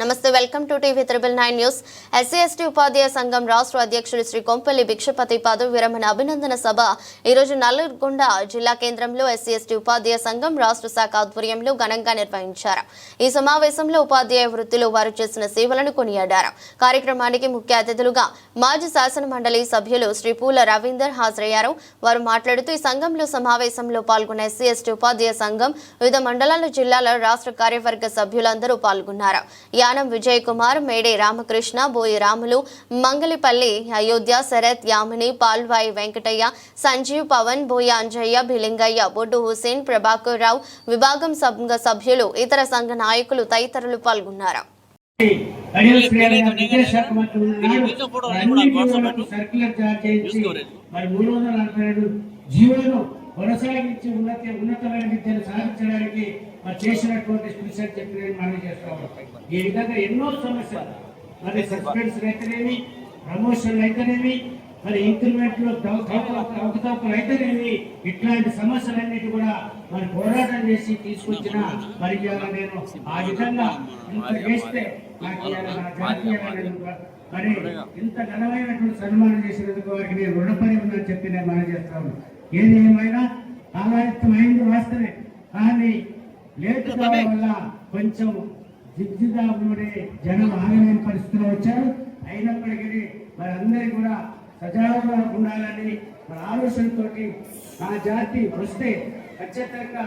నమస్తే welcome to TV triple nine news. SC ST ఉపాధ్యాయ సంఘం రాష్ట్ర అధ్యక్షుడు శ్రీ కొంపల్లి భిక్షపతి పదవి విరమణ అభినందన సభ ఈరోజు నల్లగొండ జిల్లా కేంద్రంలో ఎస్సీ ఎస్టీ ఉపాధ్యాయ సంఘం రాష్ట్ర శాఖ ఆధ్వర్యంలో ఘనంగా నిర్వహించారు. ఈ సమావేశంలో ఉపాధ్యాయ వృత్తిలో వారు చేసిన సేవలను కొనియాడారు. కార్యక్రమానికి ముఖ్య అతిథులుగా మాజీ శాసన మండలి సభ్యులు శ్రీ పూల రవీందర్ హాజరయ్యారు. వారు మాట్లాడుతూ ఈ సంఘంలో సమావేశంలో పాల్గొన్న ఎస్సీ ఎస్టీ ఉపాధ్యాయ సంఘం వివిధ మండలాల జిల్లాల రాష్ట్ర కార్యవర్గ సభ్యులందరూ పాల్గొన్నారు. దానం విజయ్ కుమార్ మేడే రామకృష్ణ బోయి రాములు మంగళిపల్లి అయోధ్య శరత్ యామిని పాల్వాయి వెంకటయ్య సంజీవ్ పవన్ బోయ అంజయ్య భిలింగయ్య బొడ్డు హుసేన్ ప్రభాకర్ రావు విభాగం సంఘ సభ్యులు ఇతర సంఘ నాయకులు తదితరులు పాల్గొన్నారు. కొనసాగించి ఉన్నత ఉన్నతమైన విద్యను సాధించడానికి చేసినటువంటి స్పెషల్ చెప్పి మనం చేస్తాం ఈ విధంగా ఎన్నో సమస్యలు. మరి సస్పెన్స్ అయితేనేమి ప్రమోషన్లు అయితేనేమి మరి ఇంక్రిమెంట్లు అవకతవకలు అయితేనేమి ఇట్లాంటి సమస్యలన్నిటి కూడా మరి పోరాటం చేసి తీసుకొచ్చిన మరి నేను ఆ విధంగా ఇంత చేస్తే నాకు మరి ఇంత ఘనమైనటువంటి సన్మానం చేసినందుకు వారికి నేను రుణపడి ఉందని చెప్పి నేను మనం చేస్తాను ఏది ఏమైనా కాలాయుక్తం అయింది వాస్తవే కానీ లేట్ కావడం వల్ల కొంచెం దిగ్జిదాపులోనే జనం ఆగలేని పరిస్థితిలో వచ్చారు. అయినప్పటికీ మరి అందరికీ కూడా సజావుగా ఉండాలని మన ఆలోచనతోటి నా జాతి వస్తే ఖచ్చితంగా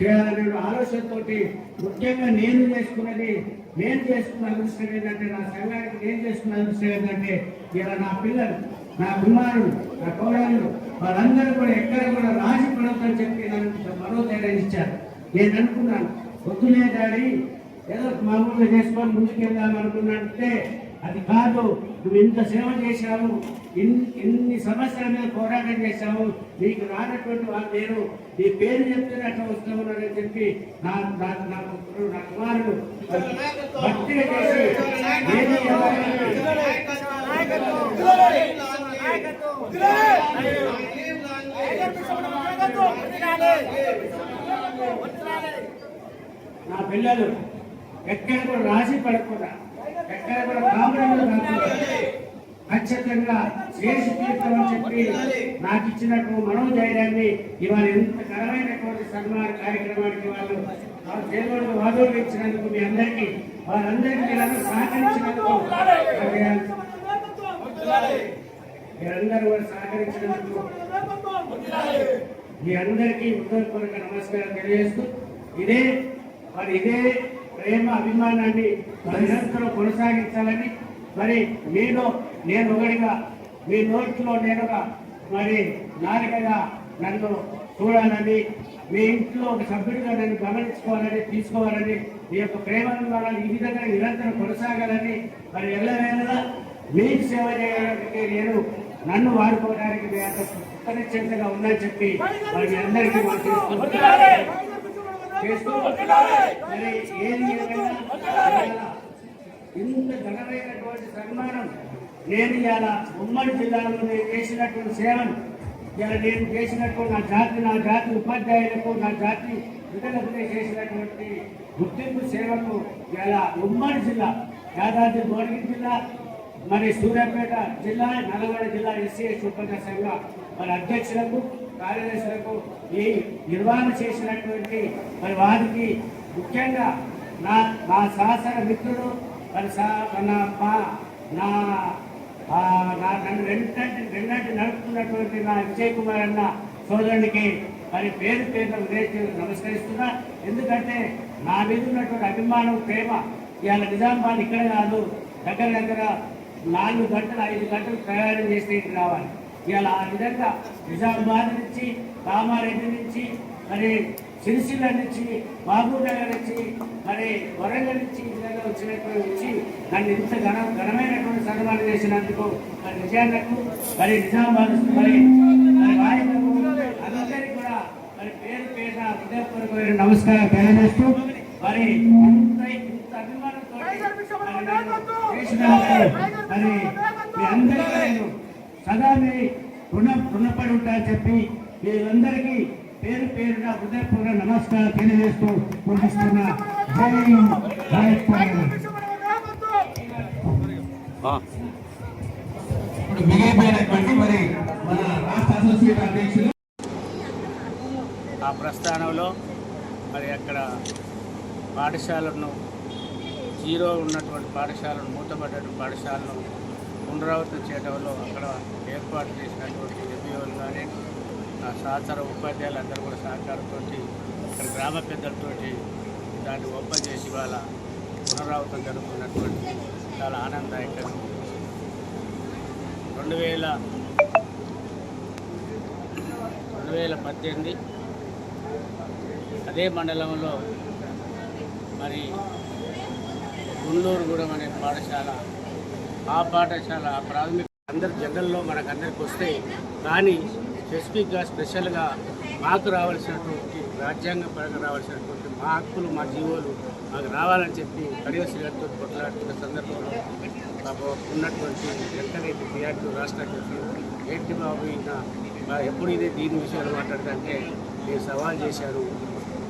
చేయాలనే ఆలోచనతోటి ముఖ్యంగా నేను చేసుకున్నది నేను చేసుకున్న అదృష్టం ఏంటంటే నా సంఘానికి నేను చేసుకున్న అదృష్టం ఏంటంటే ఇలా నా పిల్లలు నా కుమారుడు నా కోడళ్ళు వాళ్ళందరూ కూడా ఎక్కడ కూడా రాజీ పడొద్దని చెప్పి నన్ను మనోధైర్యం ఇచ్చారు. నేను అనుకున్నాను. వద్దులే డాడీ ఏదో మామూలుగా చేసుకొని ముందుకెళ్దాం అనుకున్నట్టే అది కాదు. నువ్వు ఇంత సేవ చేశావు. ఇన్ని ఇన్ని సమస్యల మీద పోరాటం చేశావు. నీకు రానటువంటి వాళ్ళు నేను నీ పేరు చెప్తే అట్లా వస్తున్నానని చెప్పి నా నా నా పుత్రుడు నా కుమారుడు భక్తిగా చేసి నా పిల్లలు ఎక్కడ కూడా రాసి పడకుండా ఎక్కడ కూడా కామరాలు కాకుండా ఖచ్చితంగా చేసి తీర్థమని చెప్పి నాకు ఇచ్చినట్టు మనోధైర్యాన్ని ఇవాళ ఎంత ఘనమైనటువంటి సన్మాన కార్యక్రమానికి వాళ్ళు వాళ్ళు దేవుడు ఇచ్చినందుకు మీ అందరికీ వాళ్ళందరికీ మీరందరూ సహకరించినందుకు మీరందరూ కూడా సహకరించినందుకు మీ అందరికీ హృదయపూర్వక నమస్కారం తెలియజేస్తూ ఇదే మరి ఇదే ప్రేమ అభిమానాన్ని నిరంతరం కొనసాగించాలని మరి మీలో నేను ఒకటిగా మీ నోట్లో నేనుగా మరి నాలుగగా నన్ను చూడాలని మీ ఇంట్లో ఒక సభ్యుడిగా నన్ను గమనించుకోవాలని తీసుకోవాలని మీ యొక్క ప్రేమాభిమానాలు ఈ విధంగా నిరంతరం కొనసాగాలని మరి ఎల్లవేళలా మీకు సేవ చేయడానికి నేను నన్ను వాడుకోవడానికి మీ అంత కృతజ్ఞతగా ఉందని చెప్పి మరి అందరికీ మనం చేస్తూ మరి ఏది ఏమైనా ఇవాళ ఇంత ఘనమైనటువంటి సన్మానం నేను ఇవాళ ఉమ్మడి జిల్లాలో నేను చేసినటువంటి సేవను ఇవాళ నేను చేసినటువంటి నా జాతి నా జాతి ఉపాధ్యాయులకు నా జాతి నేను చేసినటువంటి గుర్తింపు సేవకు ఇవాళ ఉమ్మడి జిల్లా యాదాద్రి భువనగిరి జిల్లా మరి సూర్యాపేట జిల్లా నల్గొండ జిల్లా ఎస్సీ ఎస్టీ ఉపాధ్యాయ సంఘ మరి అధ్యక్షులకు కార్యదర్శులకు ఈ నిర్వహణ చేసినటువంటి మరి వారికి ముఖ్యంగా నా నా సహచర మిత్రుడు మరి సహ- నా మా నా నా నన్ను రెండంటి రెండంటి నడుపుతున్నటువంటి నా విజయ్ కుమార్ అన్న సోదరునికి మరి పేరు పేరు ఉదయించి నమస్కరిస్తున్నా. ఎందుకంటే నా మీద ఉన్నటువంటి అభిమానం ప్రేమ ఇవాళ నిజామాబాద్ ఇక్కడ కాదు దగ్గర దగ్గర నాలుగు గంటలు ఐదు గంటలు ప్రయాణం చేసి రావాలి. ఇవాళ ఆ విధంగా నిజామాబాద్ నుంచి కామారెడ్డి నుంచి మరి సిరిసిల్ల నుంచి మహబూబ్నగర్ నుంచి మరి వరంగల్ నుంచి ఈ విధంగా వచ్చినటువంటి వచ్చి నన్ను ఇంత ఘన ఘనమైనటువంటి సన్మానం చేసినందుకు మరి విజయాలకు మరి నిజామాబాద్ మరి మరి వాయిలకు అందరికీ కూడా మరి పేరు పేద హృదయపూర్వకమైన నమస్కారం తెలియజేస్తూ మరి ఇంత ఇంత అభిమానంతో మరి మీ అందరికీ సదా మీ రుణ రుణపడి ఉంటారని చెప్పి మీరందరికీ పేరు పేరున హృదయపూర్వక నమస్కారం తెలియజేస్తూ పూజిస్తున్న మిగిలిపోయినటువంటి మరి మన రాష్ట్ర అసోసియేట్ అధ్యక్షులు. ఆ ప్రస్థానంలో మరి అక్కడ పాఠశాలను జీరో ఉన్నటువంటి పాఠశాలను మూతపడ్డటువంటి పాఠశాలను పునరావృతం చేయడంలో అక్కడ ఏర్పాటు చేసినటువంటి ఎంపీఓలు కానీ ఆ ఉపాధ్యాయులు అందరూ కూడా సహకారంతో ఇక్కడ గ్రామ పెద్దలతోటి దాన్ని ఒప్పజేసి వాళ్ళ పునరావృతం జరుగుతున్నటువంటి చాలా ఆనందదాయకం రెండు వేల రెండు వేల పద్దెనిమిది అదే మండలంలో మరి గుండూరుగూడెం అనే పాఠశాల ఆ పాఠశాల ప్రాథమిక అందరు జనరల్లో మనకు అందరికి వస్తాయి కానీ స్పెసిఫిక్గా స్పెషల్గా మాకు రావాల్సినటువంటి రాజ్యాంగపరంగా రావాల్సినటువంటి మా హక్కులు మా జీవోలు మాకు రావాలని చెప్పి కడియశ్రీ గారితో కొట్లాడుతున్న సందర్భంలో ఉన్నటువంటి వెంకటరెడ్డి బిఆర్టీ రాష్ట్ర అధ్యక్షులు ఏంటి బాబు ఇంకా ఎప్పుడు ఇదే దీని విషయాలు మాట్లాడదంటే నేను సవాల్ చేశారు.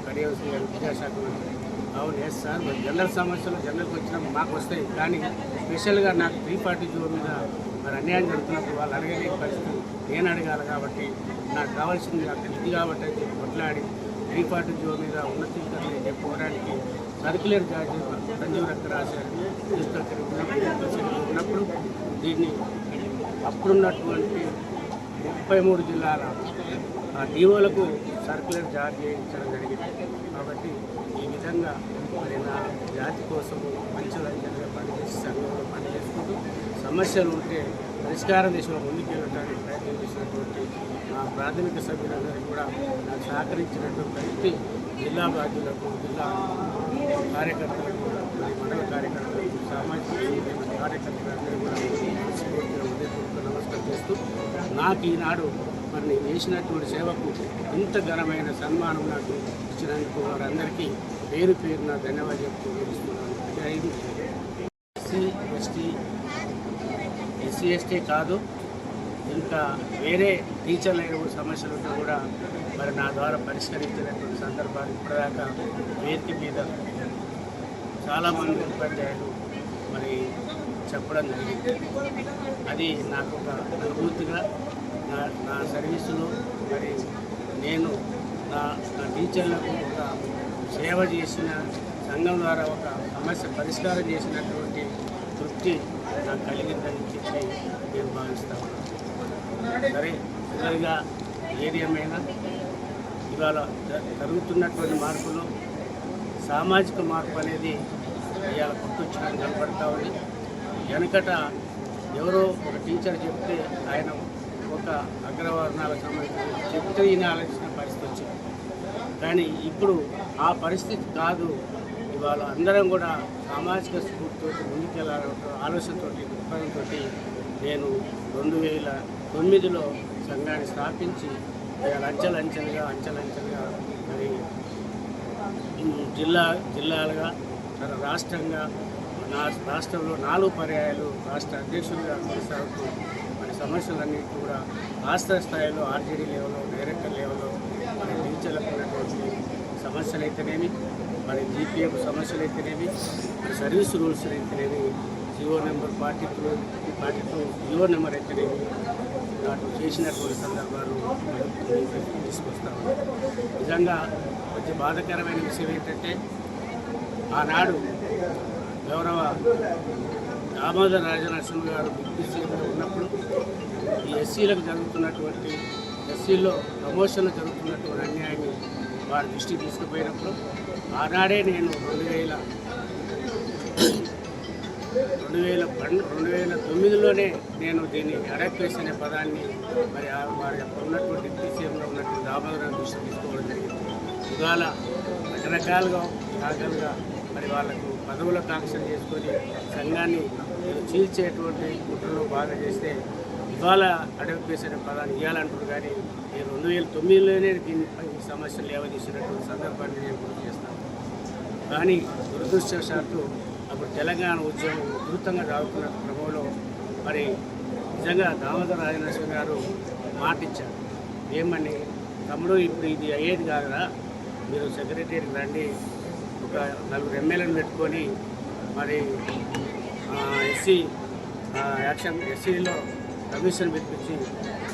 కడియశ్రీ గారు విద్యాశాఖ మంత్రి. అవును ఎస్ సార్ మరి జనరల్ సమస్యలు జనరల్కి వచ్చినప్పుడు మాకు వస్తాయి. కానీ స్పెషల్గా నాకు త్రీ పార్టీ జోన్ మీద మరి అన్యాయం జరుగుతున్నప్పుడు వాళ్ళు అడగలేని పరిస్థితి. నేను అడగాలి కాబట్టి నాకు కావాల్సింది నాకు ఇది కాబట్టి అని చెప్పి కొట్లాడి త్రీ పార్టీ జోన్ మీద ఉన్నతీకరణ చెప్పుకోవడానికి సర్క్యులర్ జారీ సంజీవ్ రక్క రాశారు. ఉన్నప్పుడు దీన్ని అప్పుడున్నటువంటి ముప్పై మూడు జిల్లాల ఆ డిఓలకు సర్క్యులర్ జారీ చేయించడం జరిగింది. కాబట్టి నిజంగా మరి నా జాతి కోసం మంచి రంజనగా పనిచేసి సంఘంలో పనిచేసుకుంటూ సమస్యలు ఉంటే పరిష్కారం దిశలో ముందుకెళ్ళడానికి ప్రయత్నం చేసినటువంటి మా ప్రాథమిక సభ్యులందరికీ కూడా నాకు సహకరించినటువంటి ప్రతి జిల్లా బాధ్యులకు జిల్లా కార్యకర్తలకు మండల కార్యకర్తలకు సామాజిక కార్యకర్తలందరూ కూడా నమస్కారం చేస్తూ నాకు ఈనాడు మరి నేను చేసినటువంటి సేవకు ఇంత ఘనమైన సన్మానం నాకు ఇచ్చినందుకు వారందరికీ పేరు పేరు నా ధన్యవాదాలు చెప్తూ ముగిస్తున్నాను ఎస్సీ ఎస్టీ ఎస్సీ ఎస్టీ కాదు ఇంకా వేరే టీచర్ల ఏవో సమస్యలు ఉంటే కూడా మరి నా ద్వారా పరిష్కరించినటువంటి సందర్భాలు ఇప్పటిదాకా వేదిక మీద చాలామంది ఉపాధ్యాయులు మరి చెప్పడం జరిగింది. అది నాకు ఒక అనుభూతిగా నా నా సర్వీసులో మరి నేను నా నా టీచర్లకు ఒక సేవ చేసిన సంఘం ద్వారా ఒక సమస్య పరిష్కారం చేసినటువంటి తృప్తి నాకు కలిగిందని చెప్పి నేను భావిస్తాను సరే చివరిగా ఏదేమైనా ఇవాళ జరుగుతున్నటువంటి మార్పులు సామాజిక మార్పు అనేది ఇవాళ పుట్టొచ్చడానికి కనపడతా ఉంది. వెనకట ఎవరో ఒక టీచర్ చెప్తే ఆయన ఒక అగ్రవర్ణాలకు సంబంధించి చెప్తే వినాల్సిన పరిస్థితి వచ్చింది. కానీ ఇప్పుడు ఆ పరిస్థితి కాదు. ఇవాళ అందరం కూడా సామాజిక స్ఫూర్తితో ముందుకెళ్ళాలనే ఆలోచనతో దృక్పథంతో నేను రెండు వేల తొమ్మిదిలో సంఘాన్ని స్థాపించి అంచెలంచెలుగా అంచెలంచెలుగా మరి జిల్లా జిల్లాలుగా తన రాష్ట్రంగా నా రాష్ట్రంలో నాలుగు పర్యాయాలు రాష్ట్ర అధ్యక్షులుగా కొనసాగుతూ సమస్యలన్నీ కూడా రాష్ట్ర స్థాయిలో ఆర్జేడీ లెవెల్లో డైరెక్టర్ లెవెల్లో మన టీచర్లకు ఉన్నటువంటి సమస్యలు అయితేనేమి మరి జీపీఎఫ్ సమస్యలు అయితేనేమి మరి సర్వీస్ రూల్స్ అయితేనేమి Jio number forty two forty two Jio number అయితేనేమి నాటు చేసినటువంటి సందర్భాలు తీసుకొస్తాము నిజంగా కొంచెం బాధాకరమైన విషయం ఏంటంటే ఆనాడు గౌరవ దామోదర రాజనరసింహ గారు డిప్యూటీ సీఎంగా ఉన్నప్పుడు ఈ ఎస్సీలకు జరుగుతున్నటువంటి ఎస్సీలో ప్రమోషన్లు జరుగుతున్నటువంటి అన్యాయాన్ని వారి దృష్టికి తీసుకుపోయినప్పుడు ఆనాడే నేను రెండు వేల రెండు వేల పన్ను రెండు వేల తొమ్మిదిలోనే నేను దీన్ని అడాక్వేషన్ అనే పదాన్ని మరి వారి యొక్క ఉన్నటువంటి డిప్యూటీ సీఎంలో ఉన్నటువంటి దామోదర దృష్టికి తీసుకోవడం జరిగింది. ఇవాళ రకరకాలుగా రకాలుగా మరి వాళ్ళకు పదవుల కాంక్షలు చేసుకొని సంఘాన్ని చీల్చేటువంటి కుట్రలో బాగా చేస్తే ఇవాళ అడాక్వేషన్ అనే పదాన్ని ఇవ్వాలంటారు కానీ నేను రెండు వేల తొమ్మిదిలోనే దీనిపై సమస్యలు లేవదీసినటువంటి సందర్భాన్ని నేను గుర్తు చేస్తాను. కానీ దురదృష్టవశాత్తు అప్పుడు తెలంగాణ ఉద్యమం ఉధృతంగా రావుతున్న క్రమంలో మరి నిజంగా దామోదర రాజనరసింహ గారు మాట ఇచ్చారు ఏమని తమ్ముడు ఇప్పుడు ఇది అయ్యేది కాదురా మీరు సెక్రటరీకి రండి ఒక నలుగురు ఎమ్మెల్యేలను పెట్టుకొని మరి ఎస్సీ యాక్షన్ ఎస్సీలో కమిషన్ పిలిపించి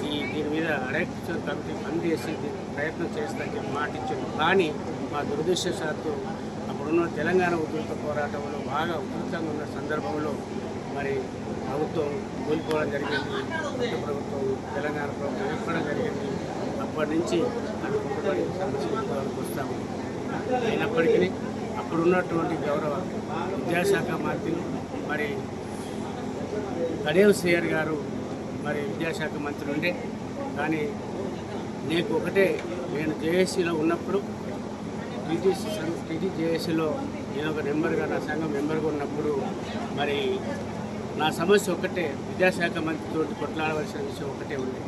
ఈ దీని మీద అడక్షన్ కమిటీ పనిచేసి ప్రయత్నం చేస్తానని చెప్పి మాట కానీ మా దురదృష్టశాత్తు అప్పుడున్న తెలంగాణ ఉధృత పోరాటంలో బాగా ఉధృతంగా ఉన్న సందర్భంలో మరి ప్రభుత్వం కోల్పోవడం జరిగింది. కొత్త ప్రభుత్వం తెలంగాణ ప్రభుత్వం ఏర్పడడం జరిగింది. అప్పటి నుంచి అది కుటుంబానికి సమస్యలు వస్తాము. అయినప్పటికీ అప్పుడున్నటువంటి గౌరవ విద్యాశాఖ మంత్రులు మరి గడేవ్ శ్రీయర్ గారు మరి విద్యాశాఖ మంత్రి ఉండే. కానీ నీకు ఒకటే నేను జేఏసీలో ఉన్నప్పుడు టీటీసీ టీటీ జేఏసీలో నేను ఒక మెంబర్గా నా సంఘం మెంబర్గా ఉన్నప్పుడు మరి నా సమస్య ఒకటే విద్యాశాఖ మంత్రితో కొట్లాడవలసిన విషయం ఒకటే ఉంది